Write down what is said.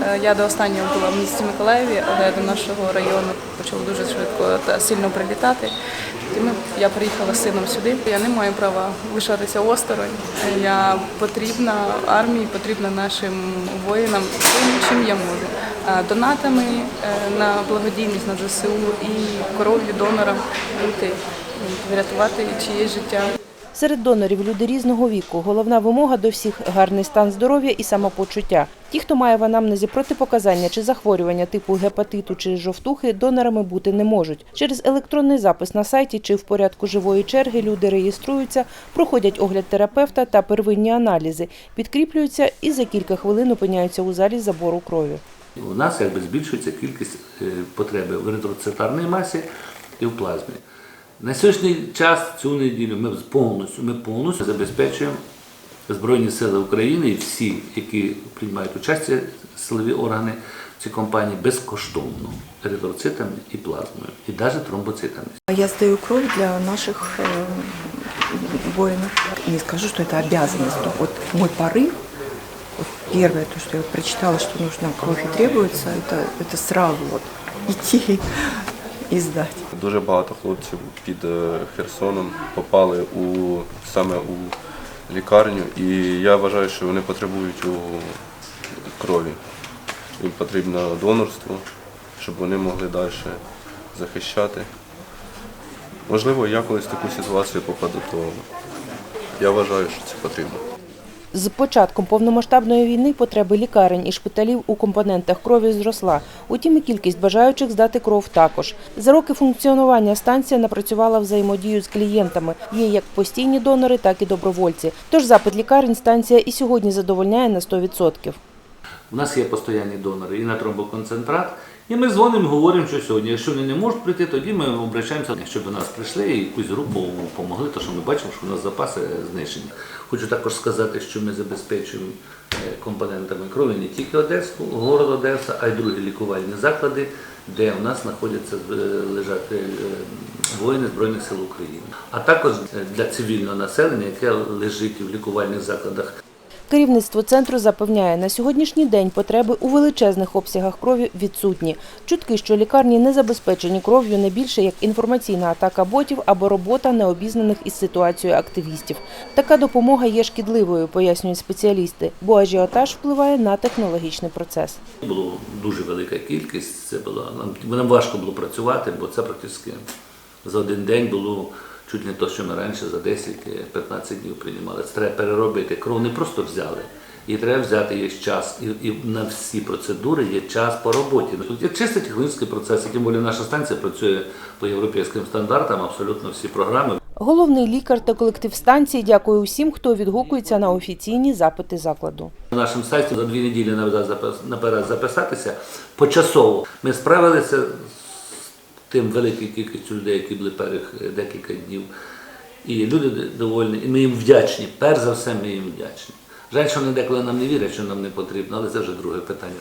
Е, Я до останнього була в місті Миколаєві, але до нашого району почало дуже швидко та сильно прилітати. Тоді ми, я приїхала з сином сюди. Я не маю права лишатися осторонь. Я потрібна армії, потрібна нашим воїнам тим, чим я можу. Е, Донатами е, на благодійність на ЗСУ і кров'ю донорам бути, врятувати чиєсь життя. Серед донорів люди різного віку. Головна вимога до всіх гарний стан здоров'я і самопочуття. Ті, хто має в анамнезі протипоказання чи захворювання типу гепатиту чи жовтухи, донорами бути не можуть. Через електронний запис на сайті чи в порядку живої черги люди реєструються, проходять огляд терапевта та первинні аналізи, підкріплюються і за кілька хвилин опиняються у залі забору крові. У нас якби збільшується кількість е, потреби в еритроцитарній масі і в плазмі. На сьогоднішній час, цю неділю, ми повністю, ми повністю забезпечуємо Збройні Сили України і всі, які приймають участь, силові органи ці компанії безкоштовно еритроцитами і плазмою, і навіть тромбоцитами. Я сдаю кровь для наших э, воинов. Не скажу, что это обязанность, но вот мой порыв, вот первое, то, что я прочитала, что нужна кровь и требуется, это, это сразу вот идти и сдать. Дуже багато хлопців під е, Херсоном попали у саме у лікарню, і я вважаю, що вони потребують у крові. Їм потрібно донорство, щоб вони могли далі захищати. Можливо, я колись в таку ситуацію попаду, то я вважаю, що це потрібно. З початком повномасштабної війни потреби лікарень і шпиталів у компонентах крові зросла. Утім, і кількість бажаючих здати кров також. За роки функціонування станція напрацювала взаємодію з клієнтами. Є як постійні донори, так і добровольці. Тож запит лікарень станція і сьогодні задовольняє на 100%. У нас є постійні донори і на тромбоконцентрат. І ми дзвонимо, говоримо, що сьогодні. Якщо вони не можуть прийти, тоді ми обращаємося, щоб до нас прийшли і якусь групу допомогли, тому що ми бачимо, що у нас запаси знищені. Хочу також сказати, що ми забезпечуємо е, компонентами крові не тільки Одесу, город Одеса, а й другі лікувальні заклади, де у нас знаходяться е, лежать е, воїни Збройних сил України, а також для цивільного населення, яке лежить в лікувальних закладах Керівництво центру запевняє, на сьогоднішній день потреби у величезних обсягах крові відсутні. Чутки, що лікарні не забезпечені кров'ю не більше як інформаційна атака ботів або робота необізнаних із ситуацією активістів. Така допомога є шкідливою, пояснюють спеціалісти, бо ажіотаж впливає на технологічний процес. Було дуже велика кількість. Це було нам, нам важко було працювати, бо це практично за один день було чуть не то, що ми раніше за 10-15 днів приймали. Це треба переробити. Кров не просто взяли. І треба взяти є час, і, і на всі процедури є час по роботі. Тут є чисто технічний процес, і тим більше наша станція працює по європейським стандартам, абсолютно всі програми. Головний лікар та колектив станції дякує усім, хто відгукується на офіційні запити закладу. На нашому сайті за дві неділі наперед записатися почасово. Ми справилися з тим великою кількістю людей, які були перших е, декілька днів. І люди довольні, і ми їм вдячні. Перш за все, ми їм вдячні. Жаль, що вони деколи нам не вірять, що нам не потрібно, але це вже друге питання.